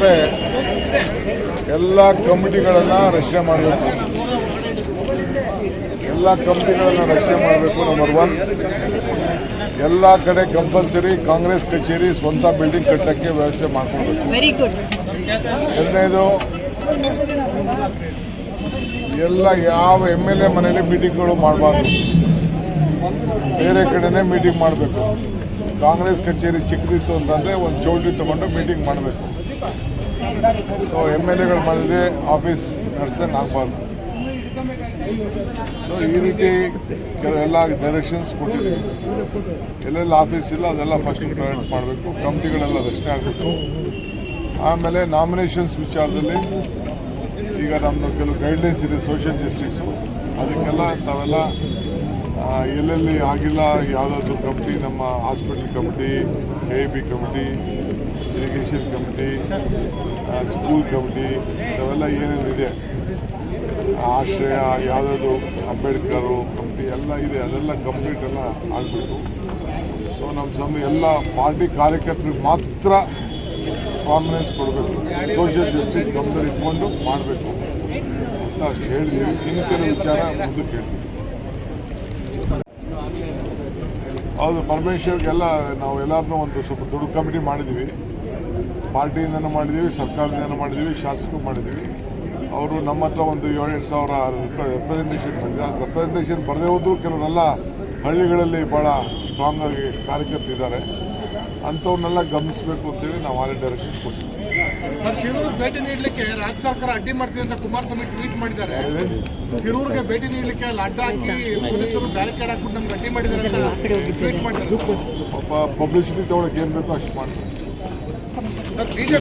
ಅಂದರೆ ಎಲ್ಲ ಕಮಿಟಿಗಳನ್ನು ರಚನೆ ಮಾಡಬೇಕು. ಎಲ್ಲ ಕಮಿಟಿಗಳನ್ನು ರಚನೆ ಮಾಡಬೇಕು ನಂಬರ್ ಒನ್ ಎಲ್ಲ ಕಡೆ ಕಂಪಲ್ಸರಿ ಕಾಂಗ್ರೆಸ್ ಕಚೇರಿ ಸ್ವಂತ ಬಿಲ್ಡಿಂಗ್ ಕಟ್ಟಕ್ಕೆ ವ್ಯವಸ್ಥೆ ಮಾಡ್ಕೊಳ್ಬೇಕು ವೆರಿ ಗುಡ್ ಎರಡನೇದು ಎಲ್ಲ ಯಾವ ಎಂ ಎಲ್ ಎ ಮನೇಲಿ ಮೀಟಿಂಗ್ಗಳು ಮಾಡಬಾರ್ದು. ಬೇರೆ ಕಡೆನೇ ಮೀಟಿಂಗ್ ಮಾಡಬೇಕು. ಕಾಂಗ್ರೆಸ್ ಕಚೇರಿ ಚಿಕ್ಕದಿತ್ತು ಅಂತಂದರೆ ಒಂದು ಚೌಲ್ಟ್ರಿ ತೊಗೊಂಡು ಮೀಟಿಂಗ್ ಮಾಡಬೇಕು. ಸೊ ಎಂ ಎಲ್ ಎಗಳು ಮಾಡಿದ್ರೆ ಆಫೀಸ್ ನಡೆಸಂಗೆ ಆಗಬಾರ್ದು. ಸೊ ಈ ರೀತಿ ಕೆಲವೆಲ್ಲ ಡೈರೆಕ್ಷನ್ಸ್ ಕೊಟ್ಟಿದ್ದೀವಿ. ಎಲ್ಲೆಲ್ಲ ಆಫೀಸ್ ಇಲ್ಲ, ಅದೆಲ್ಲ ಫಸ್ಟ್ ಪ್ರೊವೈಡ್ ಮಾಡಬೇಕು. ಕಮಿಟಿಗಳೆಲ್ಲ ರಚನೆ ಆಗಬೇಕು. ಆಮೇಲೆ ನಾಮಿನೇಷನ್ಸ್ ವಿಚಾರದಲ್ಲಿ ಈಗ ನಮ್ಮದು ಕೆಲವು ಗೈಡ್ಲೈನ್ಸ್ ಇದೆ ಸೋಷಿಯಲ್ ಜಸ್ಟಿಸು ಅದಕ್ಕೆಲ್ಲ ತಾವೆಲ್ಲ ಎಲ್ಲೆಲ್ಲಿ ಆಗಿಲ್ಲ, ಯಾವುದಾದ್ರು ಕಮಿಟಿ ನಮ್ಮ hospital committee A B committee irrigation committee school committee ಅವೆಲ್ಲ ಏನೇನಿದೆ ಆಶ್ರಯ, ಯಾವುದಾದ್ರು ಅಂಬೇಡ್ಕರು ಕಮಿಟಿ ಎಲ್ಲ ಇದೆ, ಅದೆಲ್ಲ ಕಂಪ್ಲೀಟ್ ಎಲ್ಲ ಆಗಬೇಕು ಸೊ ನಮ್ಮ ಸಮ ಎಲ್ಲ ಪಾರ್ಟಿ ಕಾರ್ಯಕರ್ತರಿಗೆ ಮಾತ್ರ ಕಾನ್ಫಿಡೆನ್ಸ್ ಕೊಡಬೇಕು. ಸೋಷಿಯಲ್ ಜಸ್ಟಿಸ್ ಗಮನದಲ್ಲಿ ಇಟ್ಕೊಂಡು ಮಾಡಬೇಕು ಅಂತ ಅಷ್ಟು ಹೇಳಿದ್ದೀವಿ ಇನ್ನು ಕೆಲವು ವಿಚಾರ ಮುಂದಕ್ಕೆ ಹೇಳ್ತೀವಿ ಹೌದು ಪರಮೇಶ್ವರ್ಗೆಲ್ಲ ನಾವು ಎಲ್ಲರನ್ನೂ ಒಂದು ಸ್ವಲ್ಪ ದೊಡ್ಡ ಕಮಿಟಿ ಮಾಡಿದ್ದೀವಿ ಪಾರ್ಟಿಯಿಂದನೂ ಮಾಡಿದ್ದೀವಿ ಸರ್ಕಾರದಿಂದ ಮಾಡಿದ್ದೀವಿ ಶಾಸಕರು ಮಾಡಿದ್ದೀವಿ ಅವರು ನಮ್ಮ ಹತ್ರ ಒಂದು ಏಳೆಂಟು ಸಾವಿರ ರೆಪ್ರೆಸೆಂಟೇಷನ್ ಬಂದಿದೆ. ಅದು ರೆಪ್ರೆಸೆಂಟೇಷನ್ ಬರದೇ ಹೋದರೂ ಕೆಲವರೆಲ್ಲ ಹಳ್ಳಿಗಳಲ್ಲಿ ಭಾಳ ಸ್ಟ್ರಾಂಗಾಗಿ ಕಾರ್ಯಕರ್ತಿದ್ದಾರೆ ಅಂಥವ್ರನ್ನೆಲ್ಲ ಗಮನಿಸಬೇಕು ಅಂತೇಳಿ ನಾವು ಆರೇ ಡೈರೆಕ್ಷನ್ ಕೊಟ್ಟಿದ್ದೀವಿ. ಸರ್ ಶಿರೂರಿಗೆ ಭೇಟಿ ನೀಡಲಿಕ್ಕೆ ರಾಜ್ಯ ಸರ್ಕಾರ ಅಡ್ಡಿ ಮಾಡ್ತಿದೆ ಅಂತ ಕುಮಾರಸ್ವಾಮಿ ಟ್ವೀಟ್ ಮಾಡಿದ್ದಾರೆ. ಶಿರೂರಿಗೆ ಭೇಟಿ ನೀಡಲಿಕ್ಕೆ ಅಲ್ಲಿ ಅಡ್ಡ ಹಾಕಿ ಪೊಲೀಸರು ಬ್ಯಾರಿಕೇಡ್ ಹಾಕ್ಬಿಟ್ಟು ನಮ್ಗೆ ಅಡ್ಡಿ ಮಾಡಿದ್ದಾರೆ ಅಂತ ಟ್ವೀಟ್ ಮಾಡಿದ್ದಾರೆ. ಪಬ್ಲಿಸಿಟಿ ತೊಗೊಳಕ್ಕೆ ಏನು ಬೇಕು ಅಷ್ಟು ಮಾಡ್ತೀವಿ ಸರ್ ಬಿಜೆಪಿ